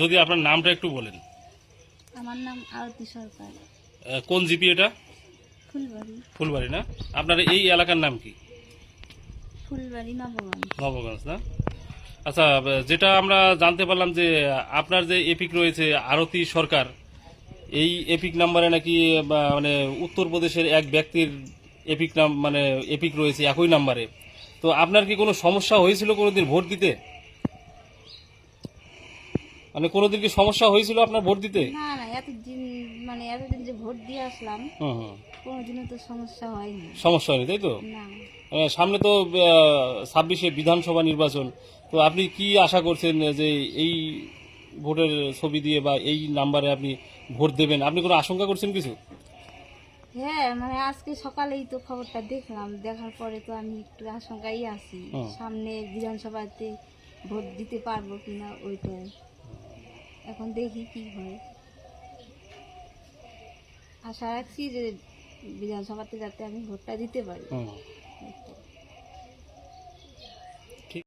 যদি আপনার নামটা একটু বলেন। আমার নাম আরতি সরকার। কোন জিপি এটা? ফুলবাড়ি। ফুলবাড়ি না? আপনার এই এলাকার নাম কি? ফুলবাড়ি নবগঞ্জ। নবগঞ্জ না? আচ্ছা যেটা আমরা জানতে পারলাম যে আপনার যে এপিক রয়েছে আরতি সরকার এই এপিক নাম্বারে নাকি মানে উত্তরপ্রদেশের এক ব্যক্তির এপিক নাম মানে এপিক রয়েছে একই নাম্বারে। তো আপনার কি কোনো সমস্যা হয়েছিল কোনোদিন ভোট দিতে? মানে কোনোদিন কি সমস্যা হয়েছিল আপনার ভোট দিতে? না না এতদিন মানে এতদিন যে ভোট দিয়ে আসলাম হুম হুম। কোনোদিনও তো সমস্যা হয়নি। সমস্যা হয়নি তাই তো? না। সামনে তো ছাব্বিশে বিধানসভা নির্বাচন। তো আপনি কি আশা করছেন যে এই ভোটের ছবি দিয়ে বা এই নাম্বারে আপনি ভোট দেবেন? আপনি কোনো আশঙ্কা করছেন কিছু? হ্যাঁ মানে আজকে সকালেই তো খবরটা দেখলাম দেখার পরে তো আমি একটু আশঙ্কাই আছি। সামনে বিধানসভাতে ভোট দিতে পারব কিনা ওইটাই। এখন দেখি কি হয় আশা রাখছি যে বিধানসভাতে যাতে আমি ভোটটা দিতে পারি।